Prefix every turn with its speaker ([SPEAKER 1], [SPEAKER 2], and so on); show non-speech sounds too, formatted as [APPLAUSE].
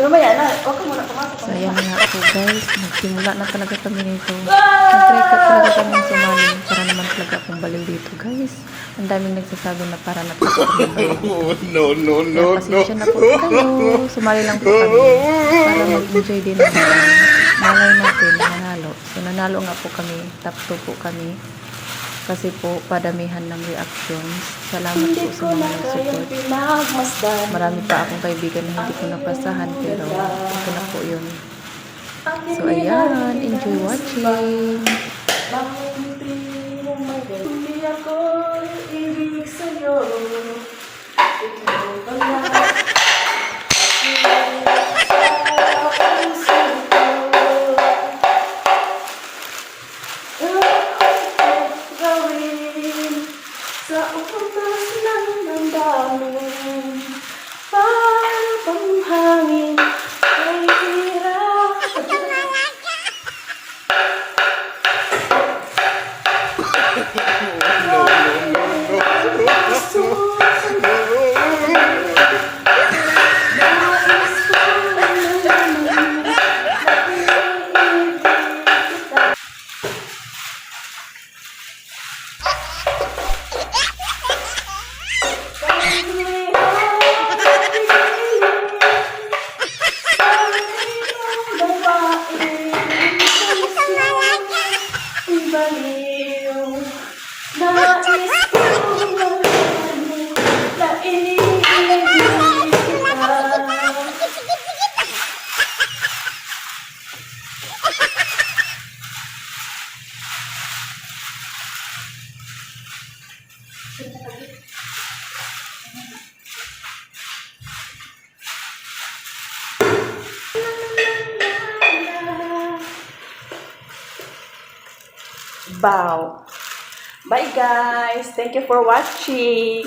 [SPEAKER 1] So, ayan nga po guys. Nagsimula na talaga kami nito. Nag-try ka talaga kami sumali. Para naman talaga akong baliw dito guys. Ang daming nagsasabi na para na
[SPEAKER 2] po [LAUGHS] No, no, no,
[SPEAKER 1] no. Pasensya na po kayo. Sumali lang po kami. Para mag-enjoy din naman. Malay natin nanalo. So, nanalo nga po kami. Top 2 po kami. Kasi po, padamihan ng reactions. Salamat po sa mga
[SPEAKER 3] pinagmasdan.
[SPEAKER 1] Marami pa akong kaibigan na hindi ko napasahan pero ito na po yun. So, ayan. Enjoy watching.
[SPEAKER 3] Bakit hindi mo mag- Hindi ako ibig sa'yo. Ikaw ba sa upas ng damdamin? Para bang hangin ay hirap money. Bow. Bye guys. Thank you for watching.